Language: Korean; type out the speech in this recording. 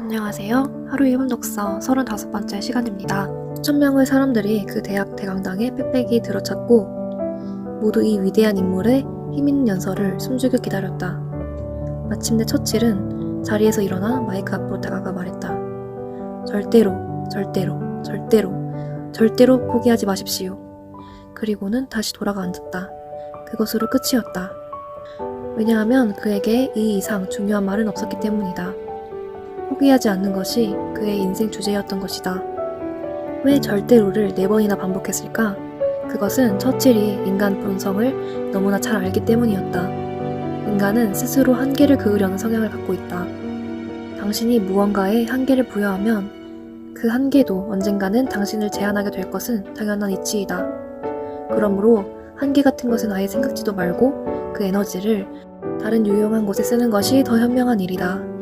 안녕하세요. 하루 1분 독서 35번째 시간입니다. 천명의 사람들이 그 대학 대강당에 빽빽이 들어찼고 모두 이 위대한 인물의 힘있는 연설을 숨죽여 기다렸다. 마침내 처칠은 자리에서 일어나 마이크 앞으로 다가가 말했다. 절대로, 절대로, 절대로, 절대로 포기하지 마십시오. 그리고는 다시 돌아가 앉았다. 그것으로 끝이었다. 왜냐하면 그에게 이 이상 중요한 말은 없었기 때문이다. 포기하지 않는 것이 그의 인생 주제였던 것이다. 왜 절대로를 네 번이나 반복했을까? 그것은 처칠이 인간 본성을 너무나 잘 알기 때문이었다. 인간은 스스로 한계를 그으려는 성향을 갖고 있다. 당신이 무언가에 한계를 부여하면 그 한계도 언젠가는 당신을 제한하게 될 것은 당연한 이치이다. 그러므로 한계 같은 것은 아예 생각지도 말고 그 에너지를 다른 유용한 곳에 쓰는 것이 더 현명한 일이다.